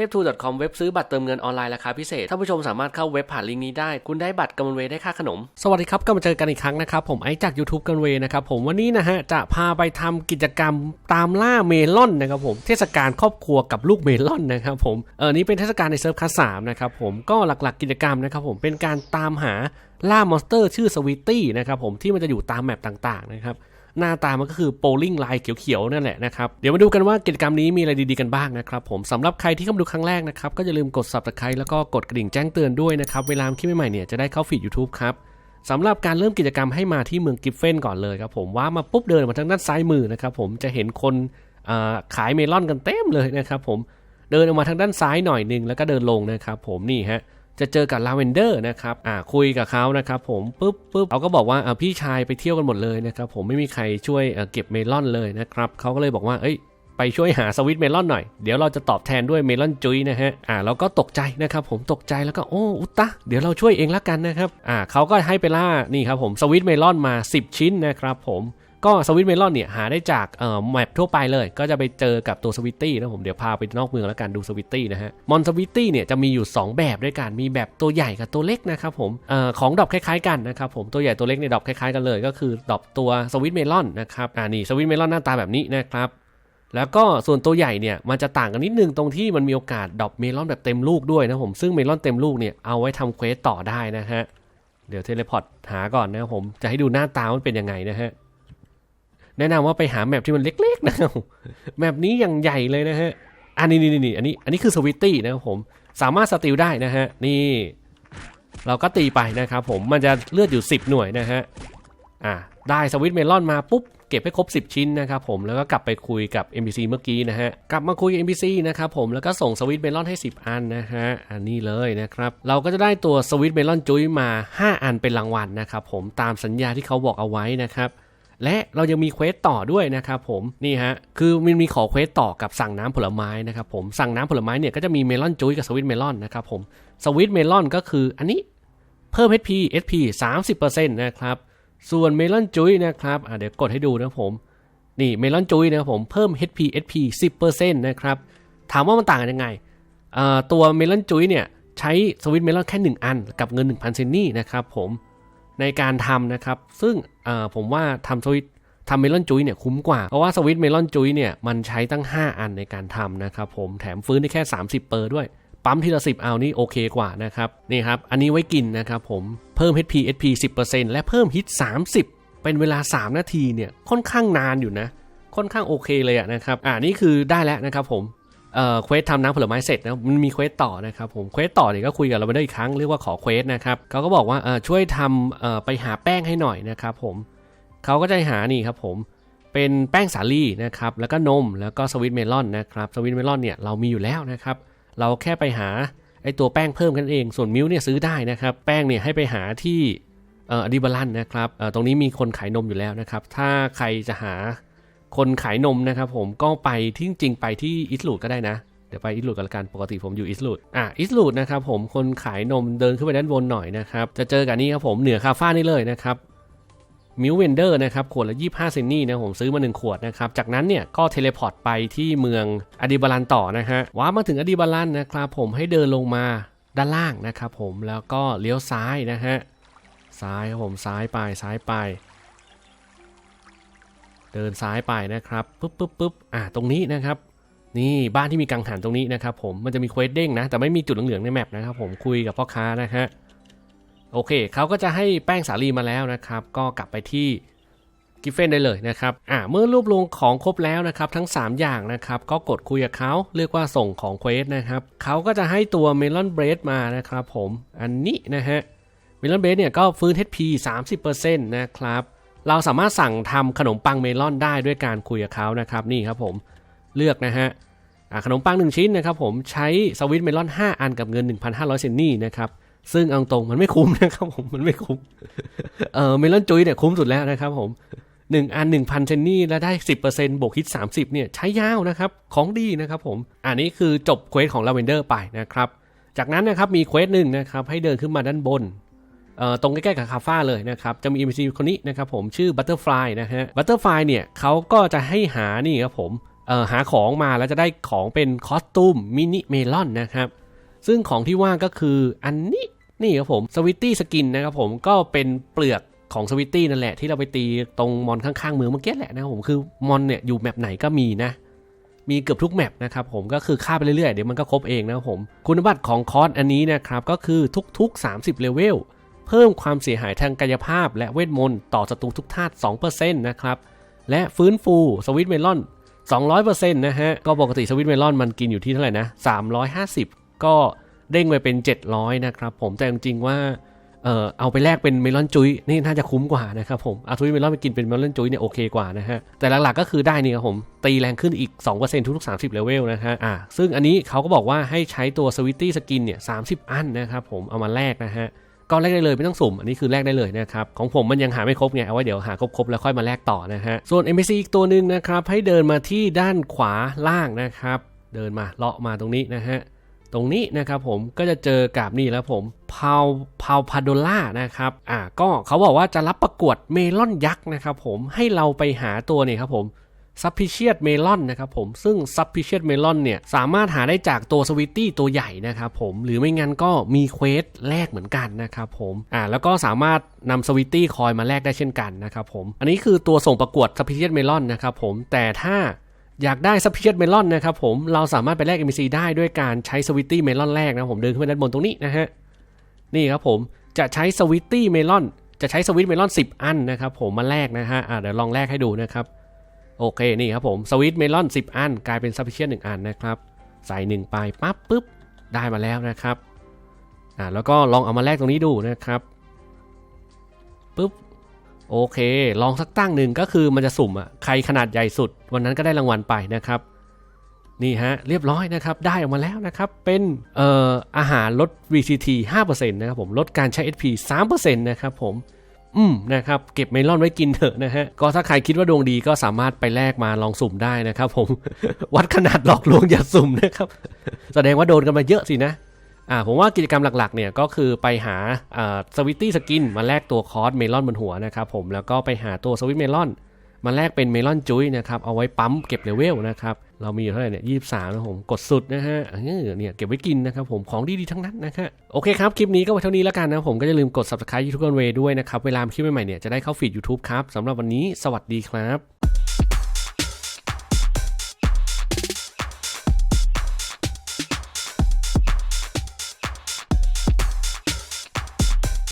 ทพทู .com เว็บซื้อบัตรเติมเงินออนไลน์ราคาพิเศษท่านผู้ชมสามารถเข้าเว็บผ่านลิงก์นี้ได้ คุณได้บัตรกำมเวได้ค่าขนม สวัสดีครับก็มาเจอกันอีกครั้งนะครับ ผมไอจาก YouTube กำมเวนะครับผมวันนี้นะฮะจะพาไปทำกิจกรรมตามล่าเมลอนนะครับผมเทศกาลครอบครัวกับลูกเมลอนนะครับผมเออนี้เป็นเทศกาลในเซิร์ฟคัสสามนะครับผมก็หลักๆกิจกรรมนะครับผมเป็นการตามหาล่ามอนสเตอร์ชื่อสวิตตี้นะครับผมที่มันจะอยู่ตามแมปต่างๆนะครับ หน้าตามันก็คือโ o ลิ่งลายเขียวๆนั่นแหละนะครับ เดี๋ยวมาดูกันว่ากิจกรรมนี้มีอะไรดีๆกันบ้างนะครับผมสำหรับใครที่เข้ามาดูครั้งแรกนะครับก็อย่าลืมกด subscribe แล้วก็กดกระดิ่งแจ้งเตือนด้วยนะครับเวลาคลิปใหม่ๆเนี่ยจะได้เข้าฟีด YouTube ครับสำหรับการเริ่มกิจกรรมให้มาที่เมืองกิฟเฟนก่อนเลยครับผมว่ามาปุ๊บเดินมาทางด้านซ้ายมือนะครับผมจะเห็นคนขายเมลอนกันเต็มเลยนะครับผมเดินออกมาทางด้านซ้ายหน่อยหนึงแล้วก็เดินลงนะครับผมนี่ฮะ จะเจอกับลาเวนเดอร์นะครับอ่าคุยกับเขานะครับผมปุ๊บปุ๊บเขาก็บอกว่าอ่าพี่ชายไปเที่ยวกันหมดเลยนะครับผมไม่มีใครช่วยเก็บเมลอนเลยนะครับเขาก็เลยบอกว่าเอ้ยไปช่วยหาสวิตเมลอนหน่อย เดี๋ยวเราจะตอบแทนด้วยเมลอนจุ้ยนะฮะ อ่าเราก็ตกใจนะครับผมตกใจแล้วก็โอ้อุตตะเดี๋ยวเราช่วยเองละกันนะครับ อ่าเขาก็ให้ไปล่านี่ครับผมสวิตเมลอนมา 10 ชิ้นนะครับผม ก็สวิตเมลอนเนี่ยหาได้จากเอ่อแมปทั่วไปเลย ก็จะไปเจอกับตัวสวิตตี้นะผมเดี๋ยวพาไปนอกเมืองแล้วกันดูสวิตตี้นะฮะมอนสวิตตี้เนี่ยจะมีอยู่ 2 แบบด้วยกันมีแบบตัวใหญ่กับตัวเล็กนะครับผมเอ่อของดอปคล้ายๆกันนะครับผมตัวใหญ่ตัวเล็กเนี่ยดอปคล้ายๆกันเลย ก็คือดอปตัวสวิตเมลอนนะครับอ่านี่สวิตเมลอนหน้าตาแบบนี้นะครับแล้วก็ส่วนตัวใหญ่เนี่ยมันจะต่างกันนิดนึงตรงที่มันมีโอกาสดอปเมลอนแบบเต็มลูกด้วยนะผมซึ่งเมลอนเต็มลูกเนี่ยเอาไว้ทำเควสต่อได้นะฮะเดี๋ยวเทเลพอร์ตหาก่อนนะผมจะให้ดูหน้าตามันเป็นยังไงนะฮะ แนะนำว่าไปหาแมปที่มันเล็กๆนะครับแมปนี้อย่างใหญ่เลยนะฮะอันนี้นี่นี่อันนี้อันนี้คือสวิตตี้นะครับผมสามารถสติลได้นะฮะนี่เราก็ตีไปนะครับผมมันจะเลือดอยู่ 10 หน่วยนะฮะอ่าได้สวิตเมลอนมาปุ๊บเก็บให้ครบ 10 ชิ้นนะครับผมแล้วก็กลับไปคุยกับ NPC เมื่อกี้นะฮะกลับมาคุยกับ NPC นะครับผมแล้วก็ส่งสวิตเมลอนให้ 10 อันนะฮะอันนี้เลยนะครับเราก็จะได้ตัวสวิตเมลอนจุ้ยมา 5 อันเป็นรางวัลนะครับผมตามสัญญาที่เขาบอกเอาไว้นะครับ และเรายังมีเควสต่อด้วยนะครับผมนี่ฮะคือมันมีขอเควสต่อกับสั่งน้ำผลไม้นะครับผมสั่งน้ำผลไม้เนี่ยก็จะมีเมลอนจุ้ยกับสวิตเมลอนนะครับผมสวิตเมลอนก็คืออันนี้เพิ่ม HP SP 30%นะครับส่วนเมลอนจุ้ยนะครับเดี๋ยวกดให้ดูนะผมนี่เมลอนจุ้ยนะครับผมเพิ่ม HP SP 10%นะครับถามว่ามันต่างกันยังไงตัวเมลอนจุ้ยเนี่ยใช้สวิตเมลอนแค่ 1 อันกับเงิน 1,000 เซนนี่นะครับผม ในการทำนะครับ ซึ่งผมว่าทำสวิตทำเมลอนจุ้ยเนี่ยคุ้มกว่า เพราะว่าสวิตเมลอนจุ้ยเนี่ยมันใช้ตั้ง 5 อันในการทำนะครับผมแถมฟื้นได้แค่ 30 เปอร์ด้วย ปั๊มทีละ10เอานี่โอเคกว่านะครับนี่ครับ อันนี้ไว้กินนะครับผมเพิ่ม HP HP 10%และเพิ่มฮิต30 เป็นเวลา 3 นาทีเนี่ยค่อนข้างนานอยู่นะ ค่อนข้างโอเคเลยอะนะครับอ่านี่คือได้แล้วนะครับผม เอ่อเควสทำน้ำผลไม้เสร็จนะมันมีเควสต่อนะครับผมเควสต่อเนี่ยก็คุยกับเราไปได้อีกครั้งเรียกว่าขอเควสนะครับเขาก็บอกว่าเออช่วยทำเอ่อไปหาแป้งให้หน่อยนะครับผมเขาก็จะหานี่ครับผมเป็นแป้งสาลี่นะครับแล้วก็นมแล้วก็สวิตเมลอนนะครับสวิตเมลอนเนี่ยเรามีอยู่แล้วนะครับเราแค่ไปหาไอตัวแป้งเพิ่มกันเองส่วนมิลค์เนี่ยซื้อได้นะครับแป้งเนี่ยให้ไปหาที่อดิบาลันนะครับตรงนี้มีคนขายนมอยู่แล้วนะครับถ้าใครจะหา คนขายนมนะครับผมก็ไปที่จริงไปที่อิสลูดก็ได้นะ เดี๋ยวไปอิสลูดกันละกันปกติผมอยู่อิสลูดอะอิสลูดนะครับผมคนขายนมเดินขึ้นไปด้านบนหน่อยนะครับ จะเจอกับนี่ครับผมเหนือคาฟ้านี่เลยนะครับมิวเวนเดอร์นะครับขวดละ 25 เซนนี่นะผมซื้อมา 1 ขวดนะครับ จากนั้นเนี่ยก็เทเลพอร์ตไปที่เมืองอดิบาลันต่อนะฮะว้ามาถึงอดิบาลันนะครับผมให้เดินลงมาด้านล่างนะครับผมแล้วก็เลี้ยวซ้ายนะฮะซ้ายครับผมซ้ายไปซ้ายไป เดินซ้ายไปนะครับปุ๊บปุ๊บปุ๊บอ่าตรงนี้นะครับ นี่บ้านที่มีกังหันตรงนี้นะครับ ผมมันจะมีเควสเด้งนะ แต่ไม่มีจุดเหลืองๆในแมปนะครับ ผมคุยกับพ่อค้านะฮะโอเคเขาก็จะให้แป้งสาลีมาแล้วนะครับ ก็กลับไปที่กิฟเฟนได้เลยนะครับอ่าเมื่อรวบรวมของครบแล้วนะครับ ทั้ง 3 อย่างนะครับ ก็กดคุยกับเขาเรียกว่าส่งของเควสนะครับเขาก็จะให้ตัวเมลอนเบรดมานะครับ ผมอันนี้นะฮะเมลอนเบรดเนี่ยก็ฟื้น HP 30%นะครับ เราสามารถสั่งทำขนมปังเมลอนได้ด้วยการคุยกับเขานะครับนี่ครับผมเลือกนะฮะขนมปัง 1 ชิ้นนะครับผมใช้สวิตเมลอน 5 อันกับเงิน 1,500 เซนนี่นะครับซึ่งเอาตรงมันไม่คุ้มนะครับผมมันไม่คุ้มเออเมลอนจุ้ยเนี่ยคุ้มสุดแล้วนะครับผม 1 อัน 1,000 เซนนี่แล้วได้ 10%บวกฮิต30เนี่ยใช้ยาวนะครับของดีนะครับผมอันนี้คือจบเควสของลาเวนเดอร์ไปนะครับจากนั้นนะครับมีเควสหนึ่งนะครับให้เดินขึ้นมาด้านบน ตรงใกล้ๆกับคาฟ้าเลยนะครับ จะมี NPC คนนี้นะครับผมชื่อ Butterfly นะฮะ Butterfly เนี่ยเขาก็จะให้หานี่ครับผมหาของมาแล้วจะได้ของเป็นคอสตูมมินิเมลอนนะครับ ซึ่งของที่ว่าก็คืออันนี้นี่ครับผมสวิตตี้สกินนะครับผมก็เป็นเปลือกของสวิตตี้นั่นแหละที่เราไปตีตรงมอนข้างๆเมืองเมื่อกี้แหละนะครับผมคือมอนเนี่ยอยู่แมปไหนก็มีนะ มีเกือบทุกแมปนะครับผมก็คือฆ่าไปเรื่อยๆเดี๋ยวมันก็ครบเองนะครับผมคุณสมบัติของคอร์สอันนี้นะครับก็คือทุกๆ 30เลเวล เพิ่มความเสียหายทางกายภาพ และเวทมนต์ต่อศัตรูทุกธาตุ2%นะครับ และฟื้นฟูสวิตเมลอน 200%นะฮะ ก็ปกติสวิตเมลอนมันกินอยู่ที่เท่าไหร่นะ 350 ก็เด้งไปเป็น 700 นะครับผม แต่จริงๆว่า เออเอาไปแลกเป็นเมลอนจุ้ยนี่น่าจะคุ้มกว่านะครับผม เอาทุยเมลอนไปกินเป็นเมลอนจุ้ยเนี่ยโอเคกว่านะฮะ แต่หลักๆก็คือได้นี่ครับผม ตีแรงขึ้นอีก 2%ทุกๆ 30 เลเวลนะฮะ อ่าซึ่งอันนี้เขาก็บอกว่าให้ใช้ตัวสวิตตี้สกินเนี่ย 30 อันนะครับผม เอามาแลกนะฮะ ก็แลกได้เลยไม่ต้องสุ่ม อันนี้คือแลกได้เลยนะครับ ของผมมันยังหาไม่ครบไง เอาไว้เดี๋ยวหาครบๆแล้วค่อยมาแลกต่อนะฮะ ส่วน NPC อีกตัวหนึ่งนะครับ ให้เดินมาที่ด้านขวาล่างนะครับ เดินมาเลาะมาตรงนี้นะฮะ ตรงนี้นะครับผมก็จะเจอกับนี่แล้วผมพาวพาวพาโดล่านะครับ อ่าก็เขาบอกว่าจะรับประกวดเมลอนยักษ์นะครับผมให้เราไปหาตัวนี่ครับผม ซับพิเชียตเมลอนนะครับผมซึ่งซับพิเชียตเมลอนเนี่ยสามารถหาได้จากตัวสวิตตี้ตัวใหญ่นะครับผมหรือไม่งั้นก็มีเควสแลกเหมือนกันนะครับผมอ่าแล้วก็สามารถนำสวิตตี้คอยมาแลกได้เช่นกันนะครับผมอันนี้คือตัวส่งประกวดซับพิเชียตเมลอนนะครับผมแต่ถ้าอยากได้ซัพพิเชียตเมลอนนะครับผมเราสามารถไปแลก NPC ได้ด้วยการใช้สวิตตี้เมลอนแรกนะผมเดินขึ้นไปด้านบนตรงนี้นะฮะนี่ครับผมจะใช้สวิตตี้เมลอนจะใช้สวิตเมลอน 10 อันนะครับผมมาแลกนะฮะอ่าเดี๋ยวลองแลกให้ดูนะครับ โอเคนี่ครับผมสวิตเมลอน 10 อัน กลายเป็นซัพพิเชียต1อันนะครับ ใส่1ไปปั๊บปุ๊บได้มาแล้วนะครับอ่าแล้วก็ลองเอามาแลกตรงนี้ดูนะครับปุ๊บโอเค ลองสักตั้งหนึ่งก็คือมันจะสุ่มอะใครขนาดใหญ่สุด วันนั้นก็ได้รางวัลไปนะครับนี่ฮะเรียบร้อยนะครับได้ออกมาแล้วนะครับ เป็นเอ่ออาหารลด VCT 5%นะครับผมลดการใช้ SP 3%นะครับผม อืมนะครับเก็บเมลอนไว้กินเถอะนะฮะก็ถ้าใครคิดว่าดวงดีก็สามารถไปแลกมาลองสุ่มได้นะครับ ผมวัดขนาดหลอกลวงอย่าสุ่มนะครับ แสดงว่าโดนกันมาเยอะสินะอ่าผมว่ากิจกรรมหลักๆเนี่ยก็คือไปหาอ่าสวิตตี้สกินมาแลกตัวคอร์สเมลอนบนหัวนะครับผมแล้วก็ไปหาตัวสวิตเมลอน มาแลกเป็นเมลอนจุ้ยนะครับ เอาไว้ปั๊มเก็บเลเวลนะครับ เรามีอยู่เท่าไหร่เนี่ยยี่สิบสามนะผม กดสุดนะฮะเนี่ยเก็บไว้กินนะครับผม ของดีๆทั้งนั้นนะฮะโอเคครับ คลิปนี้ก็ไว้เท่านี้แล้วกันนะผมก็อย่าลืมกด subscribe YouTube one way ด้วยนะครับ เวลาคลิปใหม่ๆเนี่ยจะได้เข้าฟีด YouTube ครับสำหรับวันนี้สวัสดีครับ